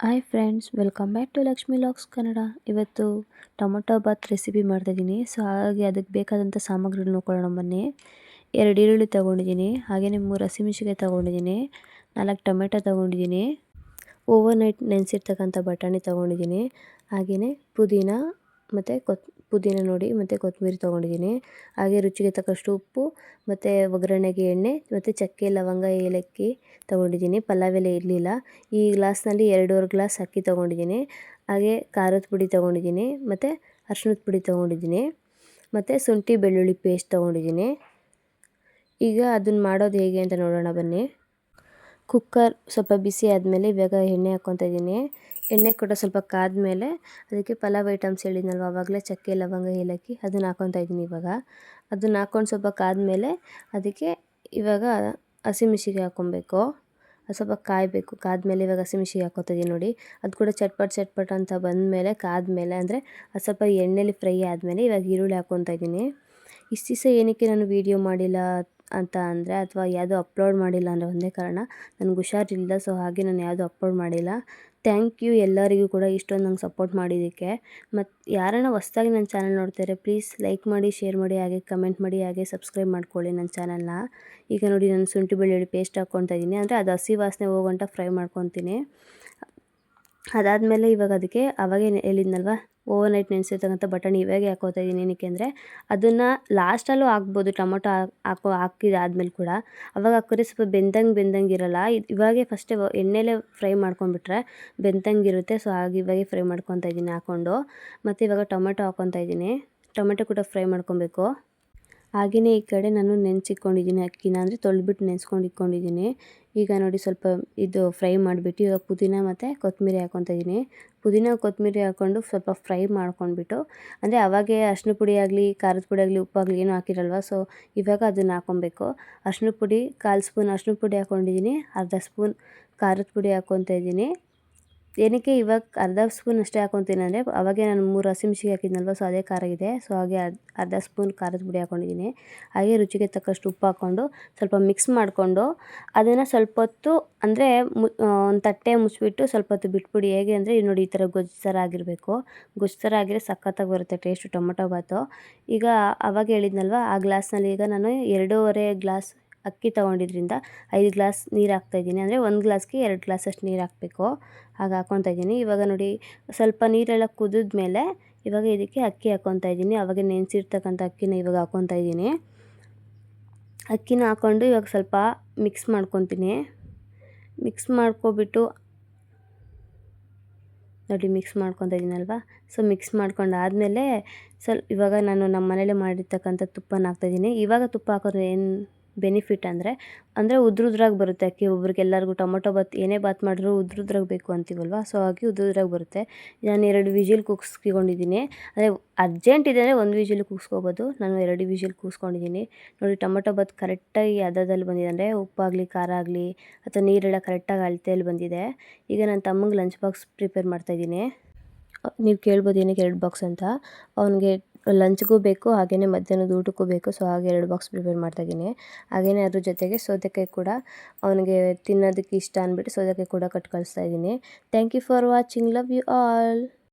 Hi friends welcome back to Lakshmi locks Kannada ಇವತ್ತು tomato bath recipe ಮಾಡ್ತಾಯಿದ್ದೀನಿ so ಹಾಗಾಗಿ ಅದಕ್ಕೆ ಬೇಕಾದಂಥ ಸಾಮಗ್ರಿಗಳು ನೋಡ್ಕೊಳ್ಳೋಣ ಬನ್ನಿ. ಎರಡು ಈರುಳ್ಳಿ ತೊಗೊಂಡಿದ್ದೀನಿ ಹಾಗೆಯೇ ಮೂರು ಹಸಿಮೆಣ್ಸಿಕಾಯಿ ತೊಗೊಂಡಿದ್ದೀನಿ, ನಾಲ್ಕು ಟೊಮೆಟೊ ತೊಗೊಂಡಿದ್ದೀನಿ ಓವರ್ ನೈಟ್ ನೆನೆಸಿರ್ತಕ್ಕಂಥ ಬಟಾಣಿ ತೊಗೊಂಡಿದ್ದೀನಿ ಹಾಗೆಯೇ ಪುದೀನ ಮತ್ತು ಕೊತ್ ಪುದೀನ ನೋಡಿ ಮತ್ತು ಕೊತ್ತಂಬರಿ ತೊಗೊಂಡಿದ್ದೀನಿ. ಹಾಗೆ ರುಚಿಗೆ ತಕ್ಕಷ್ಟು ಉಪ್ಪು, ಮತ್ತು ಒಗ್ಗರಣೆಗೆ ಎಣ್ಣೆ, ಮತ್ತು ಚಕ್ಕೆ, ಲವಂಗ, ಏಲಕ್ಕಿ ತೊಗೊಂಡಿದ್ದೀನಿ. ಪಲಾವ್ ಎಲೆ ಇರಲಿಲ್ಲ. ಈ ಗ್ಲಾಸ್ನಲ್ಲಿ ಎರಡೂವರೆ ಗ್ಲಾಸ್ ಅಕ್ಕಿ ತೊಗೊಂಡಿದ್ದೀನಿ. ಹಾಗೆ ಖಾರದ ಪುಡಿ ತೊಗೊಂಡಿದ್ದೀನಿ, ಮತ್ತು ಅರ್ಶಿಣದ ಪುಡಿ ತೊಗೊಂಡಿದ್ದೀನಿ, ಮತ್ತು ಶುಂಠಿ ಬೆಳ್ಳುಳ್ಳಿ ಪೇಸ್ಟ್ ತೊಗೊಂಡಿದ್ದೀನಿ. ಈಗ ಅದನ್ನು ಮಾಡೋದು ಹೇಗೆ ಅಂತ ನೋಡೋಣ ಬನ್ನಿ. ಕುಕ್ಕರ್ ಸ್ವಲ್ಪ ಬಿಸಿ ಆದಮೇಲೆ ಇವಾಗ ಎಣ್ಣೆ ಹಾಕ್ಕೊತಾ ಇದ್ದೀನಿ. ಎಣ್ಣೆ ಕೂಡ ಸ್ವಲ್ಪ ಕಾದ್ಮೇಲೆ ಅದಕ್ಕೆ ಪಲಾವ್ ಐಟಮ್ಸ್ ಹೇಳಿದ್ನಲ್ವ ಆವಾಗಲೇ ಚಕ್ಕೆ, ಲವಂಗ, ಏಲಕ್ಕಿ ಅದನ್ನು ಹಾಕ್ಕೊತಾ ಇದ್ದೀನಿ ಇವಾಗ. ಅದನ್ನು ಹಾಕ್ಕೊಂಡು ಸ್ವಲ್ಪ ಕಾದ್ಮೇಲೆ ಅದಕ್ಕೆ ಇವಾಗ ಹಸಿಮೆಣ್ಸಿಗೆ ಹಾಕ್ಕೊಬೇಕು. ಅದು ಸ್ವಲ್ಪ ಕಾಯಬೇಕು, ಕಾದ್ಮೇಲೆ ಇವಾಗ ಹಸಿಮೆಣ್ಸಿಗೆ ಹಾಕ್ಕೊತಾ ಇದ್ದೀನಿ ನೋಡಿ. ಅದು ಕೂಡ ಚಟ್ಪಟ್ ಚಟ್ಪಟ್ ಅಂತ ಬಂದಮೇಲೆ ಕಾದ್ಮೇಲೆ ಅಂದರೆ ಅದು ಸ್ವಲ್ಪ ಎಣ್ಣೆಲಿ ಫ್ರೈ ಆದಮೇಲೆ ಇವಾಗ ಈರುಳ್ಳಿ ಹಾಕ್ಕೊತಾ ಇದ್ದೀನಿ. ಇಷ್ಟು ದಿವಸ ಏನಕ್ಕೆ ನಾನು ವೀಡಿಯೋ ಮಾಡಿಲ್ಲ ಅಂತ ಅಂದರೆ ಅಥವಾ ಯಾವುದೂ ಅಪ್ಲೋಡ್ ಮಾಡಿಲ್ಲ ಅಂದರೆ ಒಂದೇ ಕಾರಣ. ನನಗೆ ಹುಷಾರಿಲ್ಲ, ಸೊ ಹಾಗೆ ನಾನು ಯಾವುದೂ ಅಪ್ಲೋಡ್ ಮಾಡಿಲ್ಲ. ಥ್ಯಾಂಕ್ ಯು ಎಲ್ಲರಿಗೂ ಕೂಡ ಇಷ್ಟೊಂದು ನಂಗೆ ಸಪೋರ್ಟ್ ಮಾಡಿದ್ದಕ್ಕೆ. ಮತ್ತು ಯಾರನ್ನ ಹೊಸ್ದಾಗಿ ನನ್ನ ಚಾನಲ್ ನೋಡ್ತಾರೆ ಪ್ಲೀಸ್ ಲೈಕ್ ಮಾಡಿ, ಶೇರ್ ಮಾಡಿ, ಹಾಗೆ ಕಮೆಂಟ್ ಮಾಡಿ, ಹಾಗೆ ಸಬ್ಸ್ಕ್ರೈಬ್ ಮಾಡ್ಕೊಳ್ಳಿ ನನ್ನ ಚಾನಲ್ನ. ಈಗ ನೋಡಿ ನಾನು ಶುಂಠಿ ಬೆಳ್ಳುಳ್ಳಿ ಪೇಸ್ಟ್ ಹಾಕ್ಕೊತಾ ಇದ್ದೀನಿ. ಅಂದರೆ ಅದು ಹಸಿ ವಾಸನೆ ಹೋಗೋಂಟ ಫ್ರೈ ಮಾಡ್ಕೊತೀನಿ. ಅದಾದಮೇಲೆ ಇವಾಗ ಅದಕ್ಕೆ ಅವಾಗೇ ಹೇಳಿದ್ನಲ್ವ ಓವರ್ ನೈಟ್ ನೆನೆಸಿರ್ತಕ್ಕಂಥ ಬಟಾಣಿ ಇವಾಗೆ ಹಾಕೋತಾ ಇದ್ದೀನಿ ಏನಕ್ಕೆ ಅಂದರೆ, ಅದನ್ನು ಲಾಸ್ಟಲ್ಲೂ ಹಾಕ್ಬೋದು, ಟೊಮೊಟೊ ಹಾಕೋ ಹಾಕಿದಾದ್ಮೇಲೆ ಕೂಡ. ಅವಾಗ ಹಾಕಿದ್ರೆ ಸ್ವಲ್ಪ ಬೆಂದಂಗೆ ಬೆಂದಂಗೆ ಇರೋಲ್ಲ. ಇವಾಗೆ ಫಸ್ಟೇ ಎಣ್ಣೆಲೇ ಫ್ರೈ ಮಾಡ್ಕೊಂಡ್ಬಿಟ್ರೆ ಬೆಂದಂಗೆ ಇರುತ್ತೆ. ಸೊ ಹಾಗೆ ಇವಾಗೆ ಫ್ರೈ ಮಾಡ್ಕೊತಾ ಇದ್ದೀನಿ ಹಾಕ್ಕೊಂಡು ಮತ್ತು ಇವಾಗ ಟೊಮೆಟೊ ಹಾಕ್ಕೊತಾ ಇದ್ದೀನಿ ಟೊಮೆಟೊ ಕೂಡ ಫ್ರೈ ಮಾಡ್ಕೊಬೇಕು. ಹಾಗೆಯೇ ಈ ಕಡೆ ನಾನು ನೆನೆಸಿಟ್ಕೊಂಡಿದ್ದೀನಿ ಅಕ್ಕಿನ ಅಂದರೆ ತೊಳೆದ್ಬಿಟ್ಟು ನೆನೆಸ್ಕೊಂಡು ಇಟ್ಕೊಂಡಿದ್ದೀನಿ ಈಗ ನೋಡಿ ಸ್ವಲ್ಪ ಇದು ಫ್ರೈ ಮಾಡಿಬಿಟ್ಟು ಇವಾಗ ಪುದೀನ ಮತ್ತು ಕೊತ್ತಂಬರಿ ಹಾಕ್ಕೊತಾ ಇದ್ದೀನಿ. ಪುದೀನ, ಕೊತ್ತಂಬರಿ ಹಾಕ್ಕೊಂಡು ಸ್ವಲ್ಪ ಫ್ರೈ ಮಾಡ್ಕೊಂಡ್ಬಿಟ್ಟು, ಅಂದರೆ ಅವಾಗೇ ಅರ್ಶಿನ ಪುಡಿ ಆಗಲಿ, ಖಾರದ ಪುಡಿ ಆಗಲಿ ಉಪ್ಪಾಗಲಿ ಏನೂ ಹಾಕಿರಲ್ವ ಸೊ ಇವಾಗ ಅದನ್ನು ಹಾಕ್ಕೊಬೇಕು ಅರ್ಶಿನ ಪುಡಿ, ಕಾಲು ಸ್ಪೂನ್ ಅರ್ಶಿನ ಪುಡಿ ಹಾಕ್ಕೊಂಡಿದ್ದೀನಿ ಅರ್ಧ ಸ್ಪೂನ್ ಖಾರದ ಪುಡಿ ಹಾಕ್ಕೊತಾ ಇದ್ದೀನಿ. ಏನಕ್ಕೆ ಇವಾಗ ಅರ್ಧ ಸ್ಪೂನ್ ಅಷ್ಟೇ ಹಾಕ್ಕೊತೀನಿ ಅಂದರೆ ಅವಾಗೆ ನಾನು ಮೂರು ಹಸಿಮೆಣ್ಸಿಗೆ ಹಾಕಿದ್ನಲ್ವ ಸೊ ಅದೇ ಖಾರ ಇದೆ. ಸೊ ಹಾಗೆ ಅರ್ಧ ಸ್ಪೂನ್ ಖಾರದ ಪುಡಿ ಹಾಕ್ಕೊಂಡಿದ್ದೀನಿ ಹಾಗೆ ರುಚಿಗೆ ತಕ್ಕಷ್ಟು ಉಪ್ಪು ಹಾಕ್ಕೊಂಡು ಸ್ವಲ್ಪ ಮಿಕ್ಸ್ ಮಾಡಿಕೊಂಡು ಅದನ್ನು ಸ್ವಲ್ಪ ಹೊತ್ತು ಅಂದರೆ ಒಂದು ತಟ್ಟೆ ಮುಚ್ಚಿಬಿಟ್ಟು ಸ್ವಲ್ಪ ಹೊತ್ತು ಬಿಟ್ಬಿಡಿ. ಹೇಗೆ ಅಂದರೆ ನೋಡಿ ಈ ಥರ ಗೊಜ್ಜರ ಆಗಿರಬೇಕು. ಗೊಜ್ಜು ಥರ ಆಗಿದ್ರೆ ಸಖತ್ತಾಗಿ ಬರುತ್ತೆ ಟೇಸ್ಟು ಟೊಮೊಟೊ ಬಾತು ಈಗ ಅವಾಗ ಹೇಳಿದ್ನಲ್ವ, ಆ ಗ್ಲಾಸ್ನಲ್ಲಿ ಈಗ ನಾನು ಎರಡೂವರೆ ಗ್ಲಾಸ್ ಅಕ್ಕಿ ತೊಗೊಂಡಿದ್ರಿಂದ ಐದು ಗ್ಲಾಸ್ ನೀರು ಹಾಕ್ತಾಯಿದ್ದೀನಿ ಅಂದರೆ ಒಂದು ಗ್ಲಾಸ್ಗೆ ಎರಡು ಗ್ಲಾಸಷ್ಟು ನೀರು ಹಾಕಬೇಕು. ಹಾಗೆ ಹಾಕ್ಕೊತಾ ಇದ್ದೀನಿ. ಇವಾಗ ನೋಡಿ ಸ್ವಲ್ಪ ನೀರೆಲ್ಲ ಕುದಿದ ಮೇಲೆ ಇವಾಗ ಇದಕ್ಕೆ ಅಕ್ಕಿ ಹಾಕ್ಕೊತಾ ಇದ್ದೀನಿ. ಅವಾಗ ನೆನೆಸಿರ್ತಕ್ಕಂಥ ಅಕ್ಕಿನ ಇವಾಗ ಹಾಕ್ಕೊತಾ ಇದ್ದೀನಿ. ಅಕ್ಕಿನ ಹಾಕ್ಕೊಂಡು ಇವಾಗ ಸ್ವಲ್ಪ ಮಿಕ್ಸ್ ಮಾಡ್ಕೊತೀನಿ. ಮಿಕ್ಸ್ ಮಾಡ್ಕೊಬಿಟ್ಟು ನೋಡಿ ಮಿಕ್ಸ್ ಮಾಡ್ಕೊತಾ ಇದ್ದೀನಲ್ವ? ಸೊ ಮಿಕ್ಸ್ ಮಾಡ್ಕೊಂಡು ಆದಮೇಲೆ ಸ್ವಲ್ಪ ಇವಾಗ ನಾನು ನಮ್ಮ ಮನೇಲೆ ಮಾಡಿರ್ತಕ್ಕಂಥ ತುಪ್ಪನ ಹಾಕ್ತಾಯಿದ್ದೀನಿ ಇವಾಗ ತುಪ್ಪ ಹಾಕೋದ್ರೆ ಏನು ಬೆನಿಫಿಟ್ ಅಂದರೆ ಅಂದರೆ ಉದ್ರುದ್ರಾಗಿ ಬರುತ್ತೆ ಅಕ್ಕಿ. ಒಬ್ರಿಗೆ ಎಲ್ಲರಿಗೂ ಟೊಮೊಟೊ ಬಾತ್, ಏನೇ ಬಾತ್ ಮಾಡಿದ್ರೂ ಉದ್ರುದ್ರಾಗಿ ಬೇಕು ಅಂತೀವಲ್ವ? ಸೊ ಹಾಗೆ ಉದ್ರುದ್ರಾಗಿ ಬರುತ್ತೆ. ನಾನು ಎರಡು ವಿಜಿಲ್ ಕೂಗಿಸ್ಕೊಂಡಿದ್ದೀನಿ. ಅಂದರೆ ಅರ್ಜೆಂಟ್ ಇದೆ ಅಂದರೆ ಒಂದು ವಿಜಿಲ್ ಕೂಗಿಸ್ಕೋಬೋದು. ನಾನು ಎರಡು ವಿಜಿಲ್ ಕೂಗಿಸ್ಕೊಂಡಿದ್ದೀನಿ. ನೋಡಿ, ಟೊಮೊಟೊ ಬಾತ್ ಕರೆಕ್ಟಾಗಿ ಅದದಲ್ಲಿ ಬಂದಿದೆ ಅಂದರೆ ಉಪ್ಪಾಗಲಿ, ಖಾರ ಆಗಲಿ, ಅಥವಾ ನೀರೆಲ್ಲ ಕರೆಕ್ಟಾಗಿ ಅಳತೆಯಲ್ಲಿ ಬಂದಿದೆ. ಈಗ ನನ್ನ ತಮ್ಮಂಗೆ ಲಂಚ್ ಬಾಕ್ಸ್ ಪ್ರಿಪೇರ್ ಮಾಡ್ತಾಯಿದ್ದೀನಿ ನೀವು ಕೇಳ್ಬೋದು ಏನಕ್ಕೆ ಎರಡು ಬಾಕ್ಸ್ ಅಂತ. ಅವನಿಗೆ ಲಂಚ್ಗೂ ಬೇಕು ಹಾಗೆಯೇ ಮಧ್ಯಾಹ್ನದ ಊಟಕ್ಕೂ ಬೇಕು. ಸೊ ಹಾಗೆ ಎರಡು ಬಾಕ್ಸ್ ಪ್ರಿಪೇರ್ ಮಾಡ್ತಾಯಿದ್ದೀನಿ ಹಾಗೆಯೇ ಅದ್ರ ಜೊತೆಗೆ ಸೌತೆಕಾಯಿ ಕೂಡ ಅವನಿಗೆ ತಿನ್ನೋದಕ್ಕೆ ಇಷ್ಟ ಅಂದ್ಬಿಟ್ಟು ಸೌತೆಕಾಯಿ ಕೂಡ ಕಟ್ ಕಳಿಸ್ತಾ ಇದ್ದೀನಿ. Thank you for watching love you all